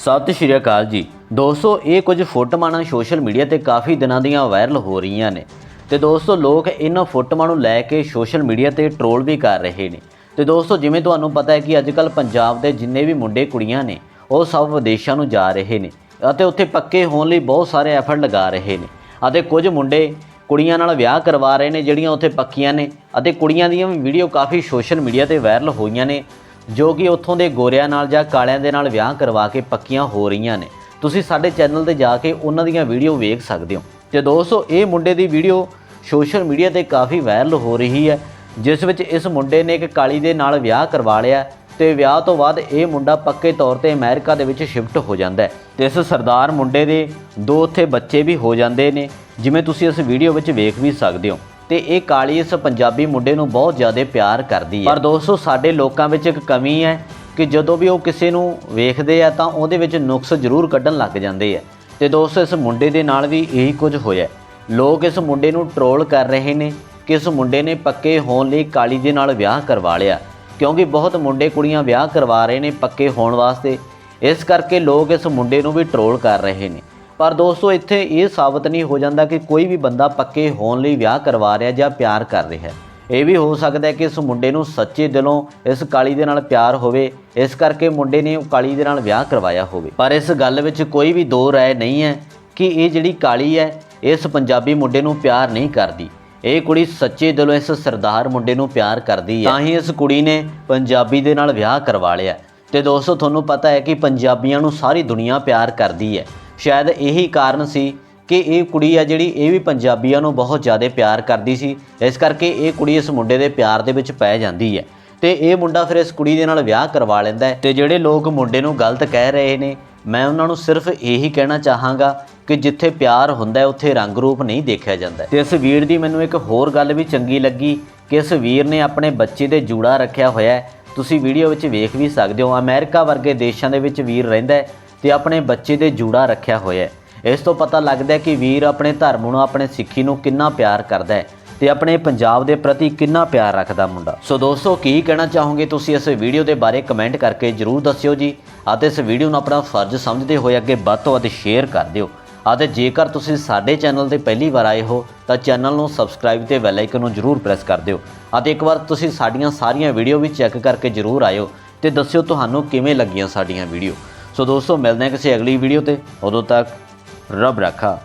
ਸਤਿ ਸ਼੍ਰੀ ਅਕਾਲ ਜੀ। ਦੋਸਤੋ, ਇਹ ਕੁਝ ਫੋਟੋਆਂ ਨਾ ਸੋਸ਼ਲ ਮੀਡੀਆ ਤੇ ਕਾਫੀ ਦਿਨਾਂ ਦੀਆਂ ਵਾਇਰਲ ਹੋ ਰਹੀਆਂ ਨੇ। ਤੇ ਦੋਸਤੋ, ਲੋਕ ਇਹਨਾਂ ਫੋਟੋਆਂ ਨੂੰ ਲੈ ਕੇ ਸੋਸ਼ਲ ਮੀਡੀਆ ਤੇ ਟ੍ਰੋਲ ਵੀ ਕਰ ਰਹੇ ਨੇ। ਤੇ ਦੋਸਤੋ, ਜਿਵੇਂ ਤੁਹਾਨੂੰ ਪਤਾ ਹੈ ਕਿ ਅੱਜਕੱਲ ਪੰਜਾਬ ਦੇ ਜਿੰਨੇ ਵੀ ਮੁੰਡੇ ਕੁੜੀਆਂ ਨੇ, ਉਹ ਸਭ ਵਿਦੇਸ਼ਾਂ ਨੂੰ ਜਾ ਰਹੇ ਨੇ ਅਤੇ ਉੱਥੇ ਪੱਕੇ ਹੋਣ ਲਈ ਬਹੁਤ ਸਾਰੇ ਐਫਰਟ ਲਗਾ ਰਹੇ ਨੇ। ਅਤੇ ਕੁਝ ਮੁੰਡੇ ਕੁੜੀਆਂ ਨਾਲ ਵਿਆਹ ਕਰਵਾ ਰਹੇ ਨੇ, ਜਿਹੜੀਆਂ ਉੱਥੇ ਪੱਕੀਆਂ ਨੇ ਅਤੇ ਕੁੜੀਆਂ ਦੀਆਂ ਵੀ ਵੀਡੀਓ ਕਾਫੀ ਸੋਸ਼ਲ ਮੀਡੀਆ ਤੇ ਵਾਇਰਲ ਹੋਈਆਂ ਨੇ। ਜੋ ਕਿ ਉੱਥੋਂ ਦੇ ਗੋਰਿਆਂ ਨਾਲ ਜਾਂ ਕਾਲਿਆਂ ਦੇ ਨਾਲ ਵਿਆਹ ਕਰਵਾ ਕੇ ਪੱਕੀਆਂ ਹੋ ਰਹੀਆਂ ਨੇ। ਤੁਸੀਂ ਸਾਡੇ ਚੈਨਲ ਤੇ ਜਾ ਕੇ ਉਹਨਾਂ ਦੀਆਂ ਵੀਡੀਓ ਵੇਖ ਸਕਦੇ ਹੋ। ਤੇ ਦੋਸਤੋ, ਇਹ ਮੁੰਡੇ ਦੀ ਵੀਡੀਓ ਸੋਸ਼ਲ ਮੀਡੀਆ ਤੇ ਕਾਫੀ ਵਾਇਰਲ ਹੋ ਰਹੀ ਹੈ, ਜਿਸ ਵਿੱਚ ਇਸ ਮੁੰਡੇ ਨੇ ਇੱਕ ਕਾਲੀ ਦੇ ਨਾਲ ਵਿਆਹ ਕਰਵਾ ਲਿਆ ਤੇ ਵਿਆਹ ਤੋਂ ਬਾਅਦ ਇਹ ਮੁੰਡਾ ਪੱਕੇ ਤੌਰ ਤੇ ਅਮਰੀਕਾ ਦੇ ਵਿੱਚ ਸ਼ਿਫਟ ਹੋ ਜਾਂਦਾ ਹੈ। ਤੇ ਇਸ ਸਰਦਾਰ ਮੁੰਡੇ ਦੇ ਦੋ ਉੱਥੇ ਬੱਚੇ ਵੀ ਹੋ ਜਾਂਦੇ ਨੇ, ਜਿਵੇਂ ਤੁਸੀਂ ਇਸ ਵੀਡੀਓ ਵਿੱਚ ਵੇਖ ਵੀ ਸਕਦੇ ਹੋ। ਤੇ ਇਹ ਕਾਲੀ ਇਸ ਪੰਜਾਬੀ ਮੁੰਡੇ ਨੂੰ ਬਹੁਤ ਜ਼ਿਆਦਾ ਪਿਆਰ ਕਰਦੀ ਹੈ। ਪਰ ਦੋਸਤੋ, ਸਾਡੇ ਲੋਕਾਂ ਵਿੱਚ ਇੱਕ ਕਮੀ ਹੈ ਕਿ ਜਦੋਂ ਵੀ ਉਹ ਕਿਸੇ ਨੂੰ ਵੇਖਦੇ ਆ ਤਾਂ ਉਹਦੇ ਵਿੱਚ ਨੁਕਸ ਜ਼ਰੂਰ ਕੱਢਣ ਲੱਗ ਜਾਂਦੇ ਆ। ਤੇ ਦੋਸਤੋ, ਇਸ ਮੁੰਡੇ ਦੇ ਨਾਲ ਵੀ ਇਹੀ ਕੁਝ ਹੋਇਆ ਲੋਕ ਇਸ ਮੁੰਡੇ ਨੂੰ ਟਰੋਲ ਕਰ ਰਹੇ ਨੇ ਕਿ ਇਸ ਮੁੰਡੇ ਨੇ ਪੱਕੇ ਹੋਣ ਲਈ ਕਾਲੀ ਦੇ ਨਾਲ ਵਿਆਹ ਕਰਵਾ ਲਿਆ। ਕਿਉਂਕਿ ਬਹੁਤ ਮੁੰਡੇ ਕੁੜੀਆਂ ਵਿਆਹ ਕਰਵਾ ਰਹੇ ਨੇ ਪੱਕੇ ਹੋਣ ਵਾਸਤੇ। ਇਸ ਕਰਕੇ ਲੋਕ ਇਸ ਮੁੰਡੇ ਨੂੰ ਵੀ ਟਰੋਲ ਕਰ ਰਹੇ ਨੇ। ਪਰ ਦੋਸਤੋ, ਇੱਥੇ ਇਹ ਸਾਬਤ ਨਹੀਂ ਹੋ ਜਾਂਦਾ ਕਿ ਕੋਈ ਵੀ ਬੰਦਾ ਪੱਕੇ ਹੋਣ ਲਈ ਵਿਆਹ ਕਰਵਾ ਰਿਹਾ ਜਾਂ ਪਿਆਰ ਕਰ ਰਿਹਾ ਹੈ। ਇਹ ਵੀ ਹੋ ਸਕਦਾ ਹੈ ਕਿ ਇਸ ਮੁੰਡੇ ਨੂੰ ਸੱਚੇ ਦਿਲੋਂ ਇਸ ਕਾਲੀ ਦੇ ਨਾਲ ਪਿਆਰ ਹੋਵੇ। ਇਸ ਕਰਕੇ ਮੁੰਡੇ ਨੇ ਉਹ ਕਾਲੀ ਦੇ ਨਾਲ ਵਿਆਹ ਕਰਵਾਇਆ ਹੋਵੇ। ਪਰ ਇਸ ਗੱਲ ਵਿੱਚ ਕੋਈ ਵੀ ਦੋ ਰਾਏ ਨਹੀਂ ਹੈ ਕਿ ਇਹ ਜਿਹੜੀ ਕਾਲੀ ਹੈ, ਇਸ ਪੰਜਾਬੀ ਮੁੰਡੇ ਨੂੰ ਪਿਆਰ ਨਹੀਂ ਕਰਦੀ। ਇਹ ਕੁੜੀ ਸੱਚੇ ਦਿਲੋਂ ਇਸ ਸਰਦਾਰ ਮੁੰਡੇ ਨੂੰ ਪਿਆਰ ਕਰਦੀ ਹੈ। ਤਾਂ ਹੀ ਇਸ ਕੁੜੀ ਨੇ ਪੰਜਾਬੀ ਦੇ ਨਾਲ ਵਿਆਹ ਕਰਵਾ ਲਿਆ। ਤੇ ਦੋਸਤੋ, ਤੁਹਾਨੂੰ ਪਤਾ ਹੈ ਕਿ ਪੰਜਾਬੀਆਂ ਨੂੰ ਸਾਰੀ ਦੁਨੀਆ ਪਿਆਰ ਕਰਦੀ ਹੈ। ਸ਼ਾਇਦ ਇਹੀ ਕਾਰਨ ਸੀ ਕਿ ਇਹ ਕੁੜੀ ਆ ਜਿਹੜੀ ਇਹ ਵੀ ਪੰਜਾਬੀਆਂ ਨੂੰ ਬਹੁਤ ਜ਼ਿਆਦਾ ਪਿਆਰ ਕਰਦੀ ਸੀ। ਇਸ ਕਰਕੇ ਇਹ ਕੁੜੀ ਇਸ ਮੁੰਡੇ ਦੇ ਪਿਆਰ ਦੇ ਵਿੱਚ ਪੈ ਜਾਂਦੀ ਹੈ। ਤੇ ਇਹ ਮੁੰਡਾ ਫਿਰ ਇਸ ਕੁੜੀ ਦੇ ਨਾਲ ਵਿਆਹ ਕਰਵਾ ਲੈਂਦਾ ਹੈ। ਤੇ ਜਿਹੜੇ ਲੋਕ ਮੁੰਡੇ ਨੂੰ ਗਲਤ ਕਹਿ ਰਹੇ ਨੇ, ਮੈਂ ਉਹਨਾਂ ਨੂੰ ਸਿਰਫ ਇਹੀ ਕਹਿਣਾ ਚਾਹਾਂਗਾ ਕਿ ਜਿੱਥੇ ਪਿਆਰ ਹੁੰਦਾ ਹੈ, ਉੱਥੇ ਰੰਗ ਰੂਪ ਨਹੀਂ ਦੇਖਿਆ ਜਾਂਦਾ ਤੇ ਇਸ ਵੀਰ ਦੀ ਮੈਨੂੰ ਇੱਕ ਹੋਰ ਗੱਲ ਵੀ ਚੰਗੀ ਲੱਗੀ ਕਿ ਇਸ ਵੀਰ ਨੇ ਆਪਣੇ ਬੱਚੇ ਦੇ ਜੂੜਾ ਰੱਖਿਆ ਹੋਇਆ ਹੈ। ਤੁਸੀਂ ਵੀਡੀਓ ਵਿੱਚ ਵੇਖ ਵੀ ਸਕਦੇ ਹੋ, ਅਮਰੀਕਾ ਵਰਗੇ ਦੇਸ਼ਾਂ ਦੇ ਵਿੱਚ ਵੀਰ ਰਹਿੰਦਾ ਹੈ। ਤੇ ਆਪਣੇ ਬੱਚੇ ਦੇ ਜੂੜਾ ਰੱਖਿਆ ਹੋਇਆ ਹੈ। ਇਸ ਤੋਂ ਪਤਾ ਲੱਗਦਾ ਹੈ ਕਿ ਵੀਰ ਆਪਣੇ ਧਰਮ ਨੂੰ, ਆਪਣੇ ਸਿੱਖੀ ਨੂੰ ਕਿੰਨਾ ਪਿਆਰ ਕਰਦਾ ਹੈ ਤੇ ਆਪਣੇ ਪੰਜਾਬ ਦੇ ਪ੍ਰਤੀ ਕਿੰਨਾ ਪਿਆਰ ਰੱਖਦਾ ਮੁੰਡਾ। ਸੋ ਦੋਸਤੋ, ਕੀ ਕਹਿਣਾ ਚਾਹੋਗੇ ਤੁਸੀਂ ਇਸ ਵੀਡੀਓ ਦੇ ਬਾਰੇ ਕਮੈਂਟ ਕਰਕੇ ਜਰੂਰ ਦੱਸਿਓ ਜੀ ਅਤੇ ਇਸ ਵੀਡੀਓ ਨੂੰ ਆਪਣਾ ਫਰਜ਼ ਸਮਝਦੇ ਹੋਏ ਅੱਗੇ ਵੱਧ ਤੋਂ ਵੱਧ ਸ਼ੇਅਰ ਕਰ ਦਿਓ। ਅਤੇ ਜੇਕਰ ਤੁਸੀਂ ਸਾਡੇ ਚੈਨਲ ਤੇ ਪਹਿਲੀ ਵਾਰ ਆਏ ਹੋ, ਤਾਂ ਚੈਨਲ ਨੂੰ ਸਬਸਕ੍ਰਾਈਬ ਤੇ ਬੈਲ ਆਈਕਨ ਨੂੰ ਜਰੂਰ ਪ੍ਰੈਸ ਕਰ ਦਿਓ ਅਤੇ ਇੱਕ ਵਾਰ ਤੁਸੀਂ ਸਾਡੀਆਂ ਸਾਰੀਆਂ ਵੀਡੀਓ ਵੀ ਚੈੱਕ ਕਰਕੇ ਜਰੂਰ ਆਇਓ ਤੇ ਦੱਸਿਓ ਤੁਹਾਨੂੰ ਕਿਵੇਂ ਲੱਗੀਆਂ ਸਾਡੀਆਂ ਵੀਡੀਓ। ਸੋ ਦੋਸਤੋ ਮਿਲਦੇ ਹਾਂ ਕਿਸੇ ਅਗਲੀ ਵੀਡੀਓ ਤੇ। ਉਦੋਂ ਤੱਕ ਰੱਬ ਰਾਖਾ।